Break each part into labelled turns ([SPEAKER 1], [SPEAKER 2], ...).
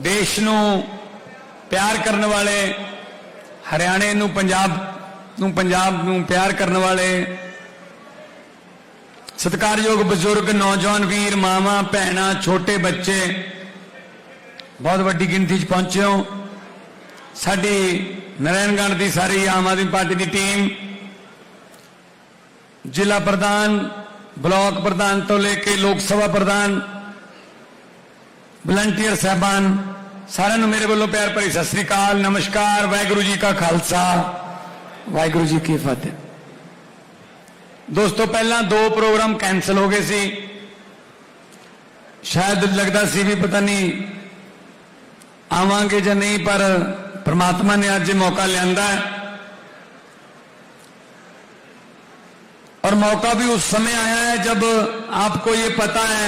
[SPEAKER 1] ਦੇਸ਼ ਨੂੰ ਪਿਆਰ ਕਰਨ ਵਾਲੇ ਹਰਿਆਣੇ ਨੂੰ ਪੰਜਾਬ ਨੂੰ ਪੰਜਾਬ ਨੂੰ ਪਿਆਰ ਕਰਨ ਵਾਲੇ ਸਤਿਕਾਰਯੋਗ ਬਜ਼ੁਰਗ ਨੌਜਵਾਨ ਵੀਰ ਮਾਵਾਂ ਭੈਣਾਂ ਛੋਟੇ ਬੱਚੇ ਬਹੁਤ ਵੱਡੀ ਗਿਣਤੀ 'ਚ ਪਹੁੰਚੇ ਹੋ ਸਾਡੀ ਨਰੈਣਗੜ੍ਹ ਦੀ ਸਾਰੀ ਆਮ ਆਦਮੀ ਪਾਰਟੀ ਦੀ ਟੀਮ ਜ਼ਿਲ੍ਹਾ ਪ੍ਰਧਾਨ ਬਲਾਕ ਪ੍ਰਧਾਨ ਤੋਂ ਲੈ ਕੇ ਲੋਕ ਸਭਾ ਪ੍ਰਧਾਨ ਵਲੰਟੀਅਰ ਸਹਿਬਾਨ ਸਾਰਿਆਂ ਨੂੰ ਮੇਰੇ ਵੱਲੋਂ ਪਿਆਰ ਭਰੀ ਸਤਿ ਸ੍ਰੀ ਅਕਾਲ ਨਮਸਕਾਰ ਵਾਹਿਗੁਰੂ ਜੀ ਕਾ ਖਾਲਸਾ ਵਾਹਿਗੁਰੂ ਜੀ ਕੀ ਫਤਿਹ ਦੋਸਤੋ ਪਹਿਲਾਂ ਦੋ ਪ੍ਰੋਗਰਾਮ ਕੈਨਸਲ ਹੋ ਗਏ ਸੀ ਸ਼ਾਇਦ ਲੱਗਦਾ ਸੀ ਵੀ ਪਤਾ ਨਹੀਂ ਆਵਾਂਗੇ ਜਾਂ ਨਹੀਂ ਪਰ ਪ੍ਰਮਾਤਮਾ ਨੇ ਅੱਜ ਇਹ ਮੌਕਾ ਲਿਆਂਦਾ ਹੈ और मौका भी उस समय आया है जब आपको ये पता है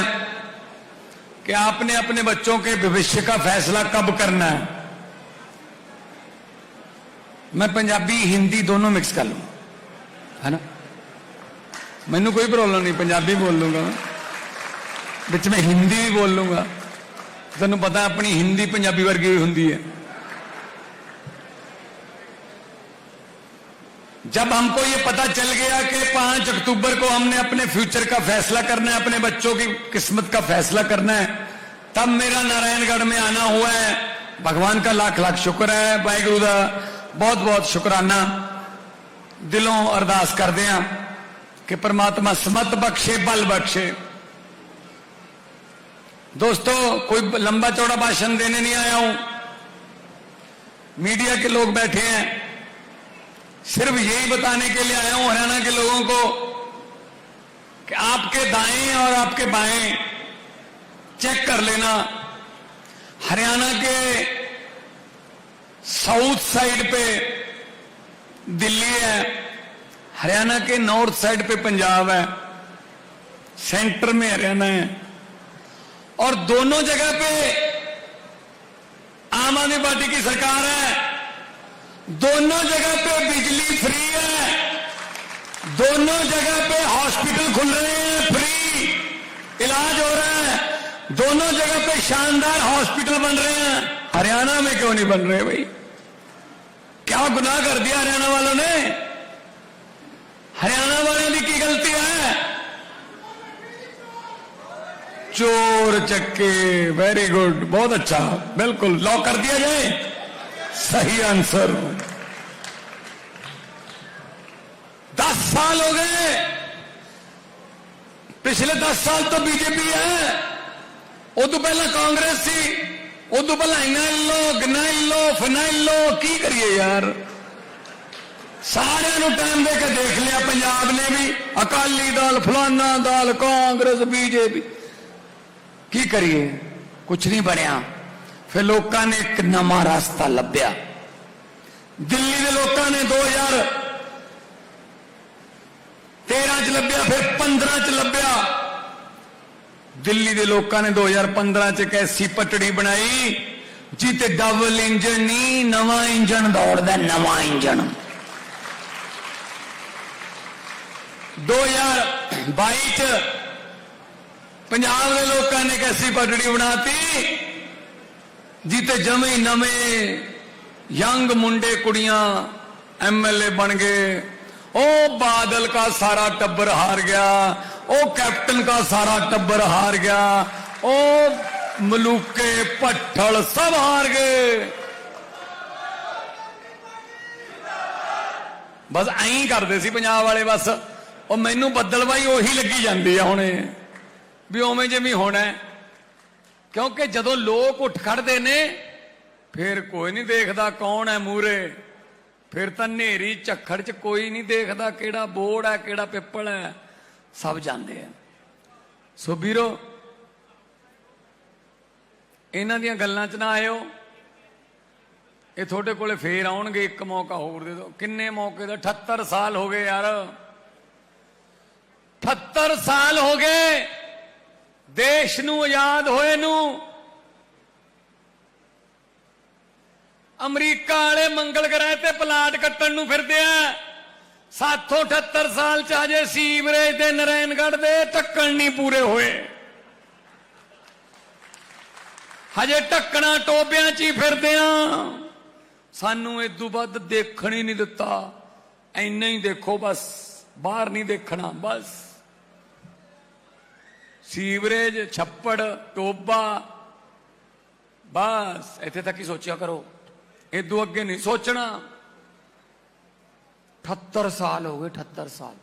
[SPEAKER 1] कि आपने अपने बच्चों के भविष्य का फैसला कब करना है मैं पंजाबी हिंदी दोनों मिक्स कर लूंगा है ना मैनू कोई प्रॉब्लम नहीं पंजाबी बोल लूंगा मैं ਵਿੱਚ ਮੈਂ ਹਿੰਦੀ ਵੀ ਬੋਲ ਲੂੰਗਾ ਤੁਹਾਨੂੰ ਪਤਾ ਆਪਣੀ ਹਿੰਦੀ ਪੰਜਾਬੀ ਵਰਗੀ ਹੋਈ ਹੁੰਦੀ ਹੈ जब हमको ये पता चल गया कि पाँच अक्टूबर को हमने अपने फ्यूचर का फैसला करना है, अपने बच्चों की किस्मत का फैसला करना है, तब मेरा नारायणगढ़ में आना हुआ है। भगवान का लाख लाख शुक्र है। वाहगुरु का बहुत बहुत शुक्राना। दिलों अरदास कर दिया कि परमात्मा समत बख्शे, बल बख्शे। दोस्तों, कोई लंबा चौड़ा भाषण देने नहीं आया हूँ। मीडिया के लोग बैठे हैं। सिर्फ़ यही बताने के लिए आया हूँ हरियाणा के लोगों को कि आपके दाएँ और आपके बाएँ चेक कर लेना। हरियाणा के साउथ साइड पे दिल्ली है, हरियाणा के नॉर्थ साइड पे पंजाब है, सेंटर में हरियाणा है। और दोनों जगह पे आम आदमी पार्टी की सरकार है। दोनों जगह पे बिजली फ्री है। दोनों जगह पे हॉस्पिटल खुल रहे हैं, फ्री। इलाज हो रहा है। दोनों जगह पे शानदार हॉस्पिटल बन रहे हैं। हरियाणा में क्यों नहीं बन रहे भाई? क्या गुनाह कर दिया हरियाणा वालों ने? हरियाणा वालों की की गलती है। चोर चक्के वेरी गुड बहुत अच्छा। बिल्कुल लॉक कर दिया जाए। सही आंसर दस साल हो गए पिछले दस साल तो बीजेपी है उदू पहला कांग्रेस सी उदू पहला इनाइल लो गनाइल लो फिनाइल लो की करिए यार ਸਾਰਿਆਂ ਨੂੰ ਟਾਈਮ ਦੇ ਕੇ ਦੇਖ ਲਿਆ ਪੰਜਾਬ ਨੇ ਵੀ ਅਕਾਲੀ ਦਲ ਫਲਾਨਾ ਦਲ ਕਾਂਗਰਸ ਬੀਜੇਪੀ ਕੀ ਕਰੀਏ ਕੁਝ ਨਹੀਂ ਬਣਿਆ ਫਿਰ ਲੋਕਾਂ ਨੇ ਇੱਕ ਨਵਾਂ ਰਸਤਾ ਲੱਭਿਆ। ਦਿੱਲੀ ਦੇ ਲੋਕਾਂ ਨੇ 2000 13 ਚ ਲੱਭਿਆ, ਫਿਰ 15 ਚ ਲੱਭਿਆ। ਦਿੱਲੀ ਦੇ ਲੋਕਾਂ ਨੇ 2015 ਚ ਇੱਕ ਐਸੀ ਪਟੜੀ ਬਣਾਈ ਜਿੱਤੇ ਡਬਲ ਇੰਜਨ ਨਹੀਂ, ਨਵਾਂ ਇੰਜਨ ਦੌੜਦਾ, ਨਵਾਂ ਇੰਜਨ 2022 ਚ ਪੰਜਾਬ ਦੇ ਲੋਕਾਂ ਨੇ ਇੱਕ ਐਸੀ ਪਟੜੀ ਬਣਾਤੀ ਜਿੱਤੇ ਜਮੇ ਨਵੇਂ ਯੰਗ ਮੁੰਡੇ ਕੁੜੀਆਂ ਐਮਐਲਏ ਬਣ ਗਏ। ਉਹ ਬਾਦਲ ਦਾ ਸਾਰਾ ਟੱਬਰ ਹਾਰ ਗਿਆ। ਉਹ ਕੈਪਟਨ ਦਾ ਸਾਰਾ ਟੱਬਰ ਹਾਰ ਗਿਆ। ਉਹ ਮਲੂਕੇ ਪੱਠਲ ਸਭ ਹਾਰ ਗਏ। ਬਸ ਐਂ ਕਰਦੇ ਸੀ ਪੰਜਾਬ ਵਾਲੇ ਬਸ। ਉਹ ਮੈਨੂੰ ਬੱਦਲ ਬਾਈ ਉਹੀ ਲੱਗੀ ਜਾਂਦੀ ਆ ਹੁਣੇ। ਵੀ ਉਵੇਂ ਜਿਵੇਂ ਹੋਣਾ। ਕਿਉਂਕਿ ਜਦੋਂ ਲੋਕ ਉੱਠ ਖੜਦੇ ਨੇ, ਫਿਰ ਕੋਈ ਨਹੀਂ ਦੇਖਦਾ ਕੌਣ ਹੈ ਮੂਰੇ। ਫਿਰ ਤਾਂ ਨੇਰੀ ਝੱਖੜ 'ਚ ਕੋਈ ਨਹੀਂ ਦੇਖਦਾ ਕਿਹੜਾ ਬੋੜ ਹੈ, ਕਿਹੜਾ ਪਿੱਪਲ ਹੈ। ਸਭ ਜਾਂਦੇ ਆ। ਸੋ ਵੀਰੋ, ਇਹਨਾਂ ਦੀਆਂ ਗੱਲਾਂ 'ਚ ਨਾ ਆਇਓ। ਇਹ ਤੁਹਾਡੇ ਕੋਲੇ ਫੇਰ ਆਉਣਗੇ, ਇੱਕ ਮੌਕਾ ਹੋਰ ਦੇ ਦਿਓ। ਕਿੰਨੇ ਮੌਕੇ ਦਾ? 78 ਸਾਲ ਹੋ ਗਏ ਯਾਰ। 78 ਸਾਲ ਹੋ ਗਏ। ਦੇਸ਼ ਨੂੰ ਆਜ਼ਾਦ ਹੋਏ ਨੂੰ ਅਮਰੀਕਾ ਵਾਲੇ ਮੰਗਲ ਗ੍ਰਹਿ ਤੇ ਪਲਾਟ ਕੱਟਣ ਨੂੰ ਫਿਰਦੇ ਆ। ਸਾਥੋਂ 78 ਸਾਲ ਚ ਅਜੇ ਸੀਵਰੇਜ ਦੇ ਨਰੈਣਗੜ੍ਹ ਦੇ ਢੱਕਣ ਨਹੀਂ ਪੂਰੇ ਹੋਏ। ਹਜੇ ਢੱਕਣਾ ਟੋਬਿਆਂ 'ਚ ਹੀ ਫਿਰਦੇ ਆ। ਸਾਨੂੰ ਇਦੋਂ ਵੱਧ ਦੇਖਣ ਹੀ ਨਹੀਂ ਦਿੱਤਾ। ਐਨਾ ਹੀ ਦੇਖੋ ਬਸ, ਬਾਹਰ ਨਹੀਂ ਦੇਖਣਾ, ਬਸ। ਸੀਵਰੇਜ, ਛੱਪੜ, ਟੋਬਾ। ਬਸ, ਇੱਥੇ ਤੱਕ ਹੀ ਸੋਚਿਆ ਕਰੋ। ਇਦੋਂ ਅੱਗੇ ਨਹੀਂ ਸੋਚਣਾ। 78 ਸਾਲ ਹੋ ਗਏ 78 ਸਾਲ।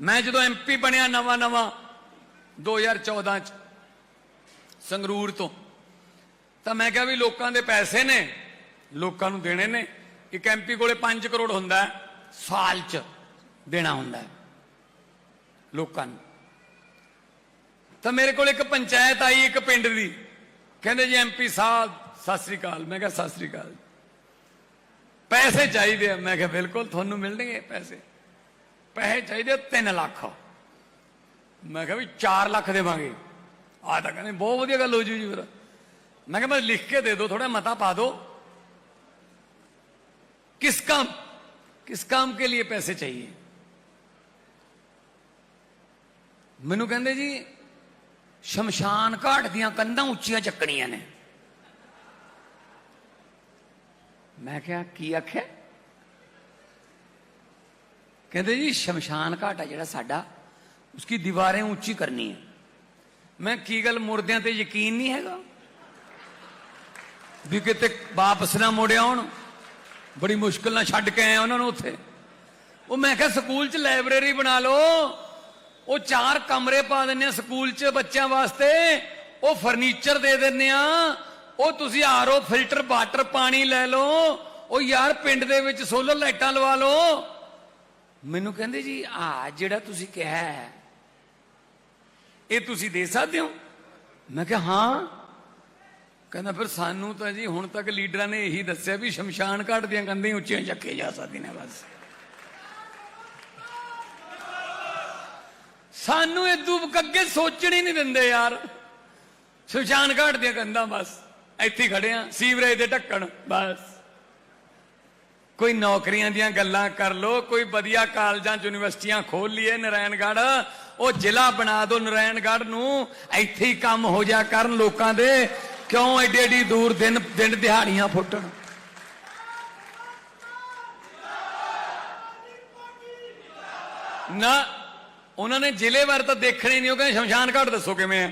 [SPEAKER 1] ਮੈਂ ਜਦੋਂ ਐਮਪੀ ਬਣਿਆ ਨਵਾਂ ਨਵਾਂ 2014 ਚ, ਸੰਗਰੂਰ ਤੋਂ, ਤਾਂ ਮੈਂ ਕਿਹਾ ਵੀ ਲੋਕਾਂ ਦੇ ਪੈਸੇ ਨੇ, ਲੋਕਾਂ ਨੂੰ ਦੇਣੇ ਨੇ। ਇੱਕ ਐਮਪੀ ਕੋਲੇ 5 ਕਰੋੜ ਹੁੰਦਾ ਸਾਲ ਚ ਦੇਣਾ ਹੁੰਦਾ ਲੋਕਾਂ ਨੂੰ। ਤਾਂ ਮੇਰੇ ਕੋਲ ਇੱਕ ਪੰਚਾਇਤ ਆਈ ਇੱਕ ਪਿੰਡ ਦੀ ਕਹਿੰਦੇ ਜੀ ਐਮਪੀ ਸਾਹਿਬ ਸਤਿ ਸ੍ਰੀ ਅਕਾਲ ਮੈਂ ਕਿਹਾ ਸਤਿ ਸ੍ਰੀ ਅਕਾਲ ਪੈਸੇ ਚਾਹੀਦੇ ਆ ਮੈਂ ਕਿਹਾ ਬਿਲਕੁਲ ਤੁਹਾਨੂੰ ਮਿਲਣਗੇ ਪੈਸੇ ਪੈਸੇ ਚਾਹੀਦੇ 3 ਲੱਖ ਮੈਂ ਕਿਹਾ ਵੀ 4 ਲੱਖ ਦੇਵਾਂਗੇ ਆ ਤਾਂ ਕਹਿੰਦੇ ਬਹੁਤ ਵਧੀਆ ਗੱਲ ਹੋ ਜੂ ਜੀ ਫਿਰ मैं मैं लिख के दे दो थोड़ा मता पा दो किस काम किस काम के लिए पैसे चाहिए ਮੈਨੂੰ ਕਹਿੰਦੇ ਜੀ ਸ਼ਮਸ਼ਾਨ ਘਾਟ ਦੀਆਂ ਕੰਧਾਂ ਉੱਚੀਆਂ ਚੱਕਣੀਆਂ ਨੇ। ਮੈਂ ਕਿਹਾ, ਕੀ ਆਖਿਆ? ਕਹਿੰਦੇ ਜੀ, ਸ਼ਮਸ਼ਾਨ ਘਾਟ ਆ ਜਿਹੜਾ ਸਾਡਾ ਉਸकी ਦੀਵਾरें ਉੱਚੀ ਕਰਨੀ ਹੈ। ਮੈਂ ਕੀ ਗੱਲ ਮੁਰਦਿਆਂ ਤੇ ਯਕੀਨ ਨਹੀਂ ਹੈਗਾ? ਵੀ ਕਿਤੇ ਵਾਪਸ ਨਾ ਮੁੜਿਆ ਆਉਣ। ਬੜੀ ਮੁਸ਼ਕਲ ਨਾਲ ਛੱਡ ਕੇ ਆਏ ਉਹਨਾਂ ਨੂੰ ਉੱਥੇ। ਉਹ ਮੈਂ ਕਿਹਾ, ਸਕੂਲ 'ਚ ਲਾਇਬ੍ਰੇਰੀ ਬਣਾ ਲਓ। ਉਹ ਚਾਰ ਕਮਰੇ ਪਾ ਦਿੰਨੇ ਆ ਸਕੂਲ 'ਚ ਬੱਚਿਆਂ ਵਾਸਤੇ। ਉਹ ਫਰਨੀਚਰ ਦੇ ਦਿੰਨੇ ਆ। ਉਹ ਤੁਸੀਂ ਆਰਓ ਫਿਲਟਰ ਵਾਟਰ ਪਾਣੀ ਲੈ ਲਓ। ਉਹ ਯਾਰ ਪਿੰਡ ਦੇ ਵਿੱਚ ਸੋਲਰ ਲਾਈਟਾਂ ਲਵਾ ਲਓ। ਮੈਨੂੰ ਕਹਿੰਦੇ ਜੀ, ਆ ਜਿਹੜਾ ਤੁਸੀਂ ਕਿਹਾ ਹੈ, ਇਹ ਤੁਸੀਂ ਦੇ ਸਕਦੇ ਹੋ? ਮੈਂ ਕਿਹਾ, ਹਾਂ। ਕਹਿੰਦਾ, ਫਿਰ ਸਾਨੂੰ ਤਾਂ ਜੀ ਹੁਣ ਤੱਕ ਲੀਡਰਾਂ ਨੇ ਇਹੀ ਦੱਸਿਆ ਵੀ ਸ਼ਮਸ਼ਾਨ ਘਾਟ ਦੀਆਂ ਕੰਧਾਂ ਉੱਚੀਆਂ ਚੱਕੇ ਜਾ ਸਕਦੀਆਂ ਨੇ ਬਸ। ਸਾਨੂੰ ਇਦੋਂ ਅੱਗੇ ਸੋਚਣ ਹੀ ਨਹੀਂ ਦਿੰਦੇ ਯਾਰ। ਸ਼ਮਸ਼ਾਨ ਘਾਟ ਦੀਆਂ ਕੰਧਾਂ ਬਸ। ਇੱਥੇ ਖੜੇ ਆ, ਸੀਵਰੇਜ ਦੇ ਢੱਕਣ, ਬਸ। ਕੋਈ ਨੌਕਰੀਆਂ ਦੀਆਂ ਗੱਲਾਂ ਕਰ ਲੋ, ਕੋਈ ਵਧੀਆ ਕਾਲਜਾਂ ਚ ਯੂਨੀਵਰਸਿਟੀਆਂ ਖੋਲ ਲਈਏ ਨਾਰਾਇਣਗੜ੍ਹ। ਉਹ ਜ਼ਿਲ੍ਹਾ ਬਣਾ ਦਿਓ ਨਾਰਾਇਣਗੜ੍ਹ ਨੂੰ। ਇੱਥੇ ਹੀ ਕੰਮ ਹੋ ਜਾ ਕਰਨ ਲੋਕਾਂ ਦੇ। ਕਿਉਂ ਐਡੀ ਐਡੀ ਦੂਰ ਦਿਨ ਦਿਨ ਦਿਹਾੜੀਆਂ ਫੁੱਟਣ? ਨਾ ਉਹਨਾਂ ਨੇ ਜ਼ਿਲ੍ਹੇ ਵਾਰ ਤਾਂ ਦੇਖਣੇ ਨਹੀਂ, ਉਹ ਕਹਿੰਦੇ ਸ਼ਮਸ਼ਾਨ ਘਾਟ ਦੱਸੋ ਕਿਵੇਂ ਆ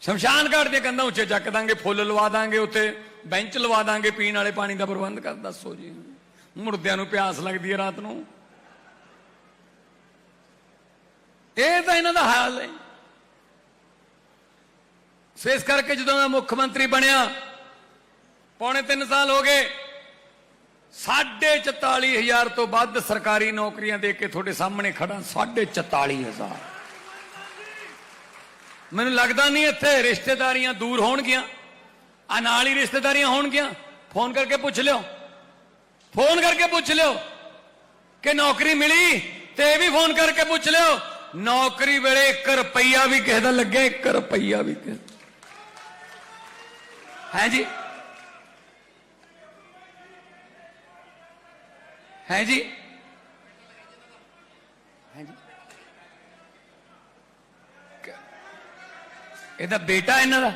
[SPEAKER 1] ਸ਼ਮਸ਼ਾਨ ਘਾਟ ਦੇ ਕੰਧਾਂ ਉੱਚੇ ਚੱਕ ਦਾਂਗੇ, ਫੁੱਲ ਲਵਾ ਦਾਂਗੇ ਉੱਤੇ ਬੈਂਚ ਲਵਾ ਦਾਂਗੇ, ਪੀਣ ਵਾਲੇ ਪਾਣੀ ਦਾ ਪ੍ਰਬੰਧ ਕਰ, ਦੱਸੋ ਜੀ। ਮੁਰਦਿਆਂ ਨੂੰ ਪਿਆਸ ਲੱਗਦੀ ਹੈ ਰਾਤ ਨੂੰ। ਇਹ ਤਾਂ ਇਹਨਾਂ ਦਾ ਹਾਲ ਹੈ। ਸੋ ਇਸ ਕਰਕੇ ਜਦੋਂ ਮੈਂ ਮੁੱਖ ਮੰਤਰੀ ਬਣਿਆ, ਪੌਣੇ 3 ਸਾਲ ਹੋ ਗਏ 44000 ਤੋਂ ਵੱਧ ਸਰਕਾਰੀ ਨੌਕਰੀਆਂ ਦੇ ਕੇ ਤੁਹਾਡੇ ਸਾਹਮਣੇ ਖੜਾ ਸਾਢੇ 44000 ਮੈਨੂੰ ਲੱਗਦਾ ਨਹੀਂ ਇੱਥੇ ਰਿਸ਼ਤੇਦਾਰੀਆਂ ਦੂਰ ਹੋਣਗੀਆਂ। ਆ ਨਾਲ ਹੀ ਰਿਸ਼ਤੇਦਾਰੀਆਂ ਹੋਣਗੀਆਂ। ਫੋਨ ਕਰਕੇ ਪੁੱਛ ਲਿਓ। ਫੋਨ ਕਰਕੇ ਪੁੱਛ ਲਿਓ ਕਿ ਨੌਕਰੀ ਮਿਲੀ ਤੇ ਇਹ ਵੀ ਫੋਨ ਕਰਕੇ ਪੁੱਛ ਲਿਓ। ਨੌਕਰੀ ਵੇਲੇ 1 ਰੁਪਈਆ ਵੀ ਕਿਸੇ ਦਾ ਲੱਗੇ 1 ਰੁਪਈਆ ਵੀ ਕਿਸੇ ਹੈ ਜੀ? ਹੈ ਜੀ ਹੈ ਜੀ ਕ- ਇਹਦਾ ਬੇਟਾ ਇਹਨਾਂ ਦਾ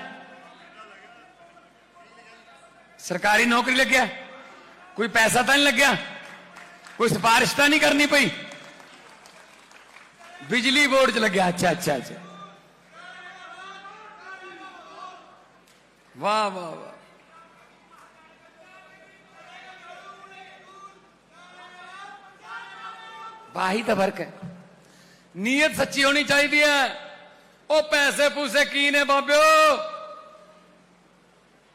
[SPEAKER 1] ਸਰਕਾਰੀ ਨੌਕਰੀ ਲੱਗਿਆ ਕੋਈ ਪੈਸਾ ਤਾਂ ਨਹੀਂ ਲੱਗਿਆ ਕੋਈ ਸਿਫਾਰਿਸ਼ ਤਾਂ ਨਹੀਂ ਕਰਨੀ ਪਈ ਬਿਜਲੀ ਬੋਰਡ 'ਚ ਲੱਗਿਆ ਅੱਛਾ ਅੱਛਾ ਅੱਛਾ ਵਾਹ ਵਾਹ ਵਾਹ ਵਾਹੀ ਤਾਂ ਫ਼ਰਕ ਹੈ। ਨੀਅਤ ਸੱਚੀ ਹੋਣੀ ਚਾਹੀਦੀ ਹੈ। ਉਹ ਪੈਸੇ ਪੂਸੇ ਕੀ ਨੇ ਬਾਬਿਓ?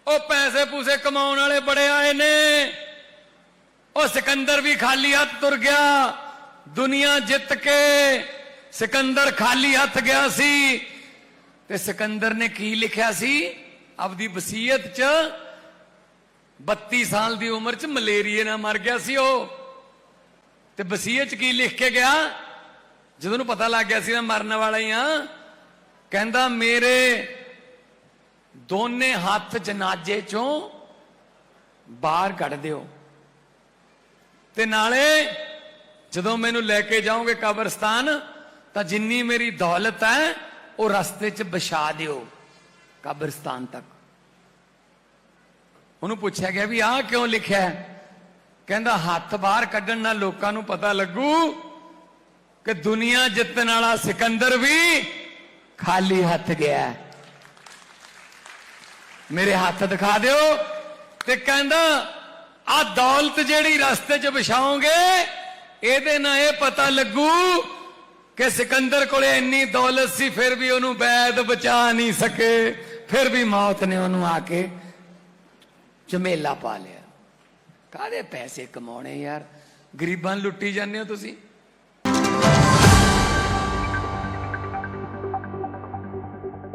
[SPEAKER 1] ਉਹ ਪੈਸੇ ਪੂਸੇ ਕਮਾਉਣ ਵਾਲੇ ਬੜੇ ਆਏ ਨੇ। ਉਹ ਸਿਕੰਦਰ ਵੀ ਖਾਲੀ ਹੱਥ ਤੁਰ ਗਿਆ। ਦੁਨੀਆ ਜਿੱਤ ਕੇ ਸਿਕੰਦਰ ਖਾਲੀ ਹੱਥ ਗਿਆ ਸੀ। ਤੇ ਸਿਕੰਦਰ ਨੇ ਕੀ ਲਿਖਿਆ ਸੀ? ਆਪਦੀ ਵਸੀਅਤ 'ਚ 32 ਸਾਲ ਦੀ ਉਮਰ 'ਚ ਮਲੇਰੀਏ ਨਾਲ ਮਰ ਗਿਆ ਸੀ ਉਹ। ਤੇ ਵਸੀਅਤ 'ਚ ਕੀ ਲਿਖ ਕੇ ਗਿਆ? ਜਦੋਂ ਨੂੰ ਪਤਾ ਲੱਗ ਗਿਆ ਸੀ ਮੈਂ ਮਰਨ ਵਾਲਾ ਹੀ ਆ ਕਹਿੰਦਾ, ਮੇਰੇ ਦੋਨੇ ਹੱਥ ਜਨਾਜੇ 'ਚੋਂ ਬਾਹਰ ਕੱਢ ਦਿਓ। ਤੇ ਨਾਲੇ ਜਦੋਂ ਮੈਨੂੰ ਲੈ ਕੇ ਜਾਓਗੇ ਕਬਰਸਤਾਨ, ਤਾਂ ਜਿੰਨੀ ਮੇਰੀ ਦੌਲਤ ਹੈ, ਉਹ ਰਸਤੇ 'ਚ ਵਿਛਾ ਦਿਓ, ਕਬਰਸਤਾਨ ਤੱਕ। ਉਹਨੂੰ ਪੁੱਛਿਆ ਗਿਆ ਵੀ ਆਹ ਕਿਉਂ ਲਿਖਿਆ ਹੈ? ਕਹਿੰਦਾ ਹੱਥ ਬਾਹਰ ਕੱਢਣ ਨਾਲ ਲੋਕਾਂ ਨੂੰ ਪਤਾ ਲੱਗੂ ਕਿ ਦੁਨੀਆ ਜਿੱਤਣ ਵਾਲਾ ਸਿਕੰਦਰ ਵੀ ਖਾਲੀ ਹੱਥ ਗਿਆ ਮੇਰੇ ਹੱਥ ਦਿਖਾ ਦਿਓ ਤੇ ਕਹਿੰਦਾ ਆ ਦੌਲਤ ਜਿਹੜੀ ਰਸਤੇ 'ਚ ਵਿਛਾਓਗੇ, ਇਹਦੇ ਨਾਲ ਇਹ ਪਤਾ ਲੱਗੂ ਕਿ ਸਿਕੰਦਰ ਕੋਲੇ ਇੰਨੀ ਦੌਲਤ ਸੀ, ਫਿਰ ਵੀ ਉਹਨੂੰ ਬੈਦ ਬਚਾ ਨਹੀਂ ਸਕੇ, ਫਿਰ ਵੀ ਮੌਤ ਨੇ ਉਹਨੂੰ ਆ ਕੇ ਝਮੇਲਾ ਪਾ ਲਿਆ। ਕਾਹਦੇ ਪੈਸੇ ਕਮਾਉਣੇ ਯਾਰ? ਗਰੀਬਾਂ ਲੁੱਟੀ ਜਾਂਦੇ ਹੋ ਤੁਸੀਂ?